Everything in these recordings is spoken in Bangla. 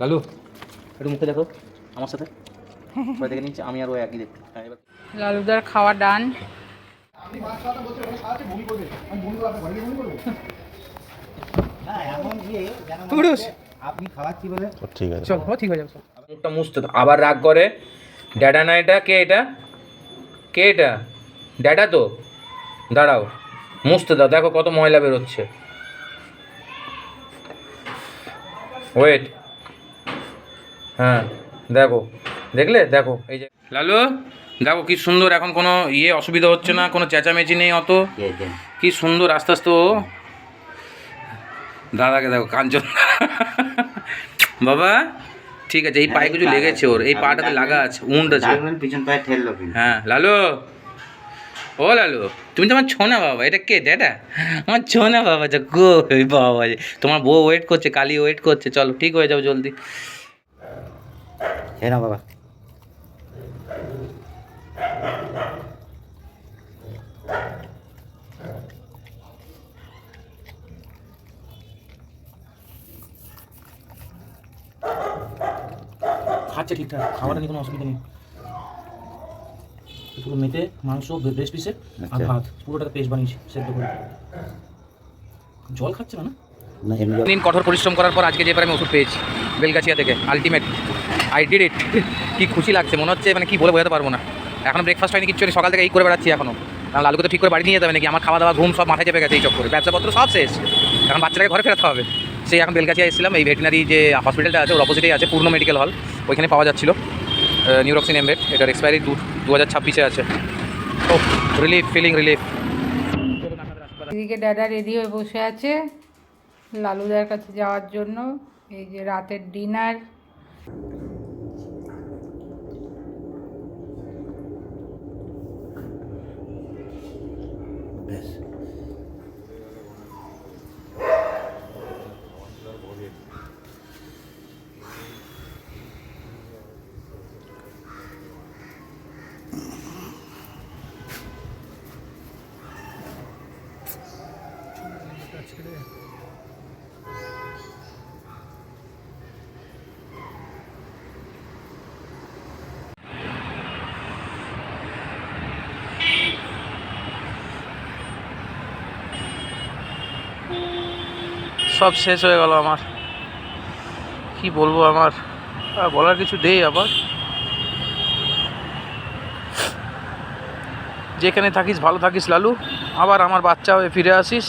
লালু একটু মুখে দেখো আমার সাথে। দেখে নিচ্ছে আমি আর ও একই দেখতে হ্যাঁ এবার লালুদার খাওয়া ডান আপনি খাওয়াচ্ছি বলে। ঠিক আছে। চল ঠিক হয়ে যাবে। মুখটা মুছতে আবার রাগ করে। ড্যাডা না এটা? কে এটা? কে এটা? ড্যাডা তো? দাঁড়াও মুছতে দাও। দেখো কত ময়লা বেরোচ্ছে। ওয়েট হ্যাঁ দেখো দেখলে? দেখো এই যে লালু দেখো কি সুন্দর এখন কোনো ইয়ে অসুবিধা হচ্ছে না কোনো চেঁচামেচি নেই অত? কি সুন্দর আস্তে আস্তে ও। দাদাকে দেখো কাঞ্চন বাবা ঠিক আছে এই পায়ে কিছু লেগেছে ওর এই পাটাতে লাগা আছে উন্ড আছে। পিছন পায়ে ঠেললো হ্যাঁ লালু। ও লালু তুমি তো আমার ছোনা বাবা এটা কে? ড্যাডা? আমার ছোনা বাবা যা গো বাবা তোমার বউ ওয়েট করছে কালি ওয়েট করছে চলো ঠিক হয়ে যাও জলদি। খেয়ে নাও বাবা। খাচ্ছে ঠিকঠাক খাওয়াটা নিয়ে কোনো অসুবিধা নেই। পুরো মেতে মাংস ব্রেস্ট পিসে আর আচ্ছা। ভাত পুরোটাকে পেস্ট বানিয়েছি সেদ্ধ করে। জল খাচ্ছে না? না না এমনি দিন কঠোর পরিশ্রম করার পর আজকে যে এবার আমি ওষুধ পেয়েছি বেলগাছিয়া থেকে আলটিমেট আই ডিড ইট কি খুশি লাগছে, মনে হচ্ছে মানে কি বলে বোঝাতে পারব না। এখন ব্রেকফাস্ট হয়নি, কিচ্ছু সকাল থেকে এই করে বেড়াচ্ছি এখনও। কারণ লালুকে তো ঠিক করে বাড়ি নিয়ে যাবে নাকি? আমার খাওয়া দাওয়া ঘুম সব মাথায় চেপে গেছে এই চক্করে। ব্যবসাপত্র সব শেষ। এখন বাচ্চাটাকে ঘরে ফেরাতে হবে। সেই এখন বেলগাছিয়া এসেছিলাম, এই ভেটেনারি যে হসপিটালটা আছে, ওর অপোজিটেই আছে, পূর্ণ মেডিকেল হল ওইখানে পাওয়া যাচ্ছিল। নিউরক্সিন এমবেট এটার এক্সপায়ারি দু দু হাজার ছাব্বিশে আছে। ও রিলিফ ফিলিং রিলিফ এদিকে ড্যাডা রেডি হয়ে বসে আছে, লালুদার কাছে যাওয়ার জন্য। এই যে রাতের ডিনার 그래. সব শেষ হয়ে গেল আমার। কি বলব আমার? বলার কিছু দেই আবার। যেখানে থাকিস, ভালো থাকিস লালু। আবার আমার বাচ্চা হয়ে ফিরে আসিস।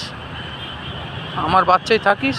আমার বাচ্চাই থাকিস।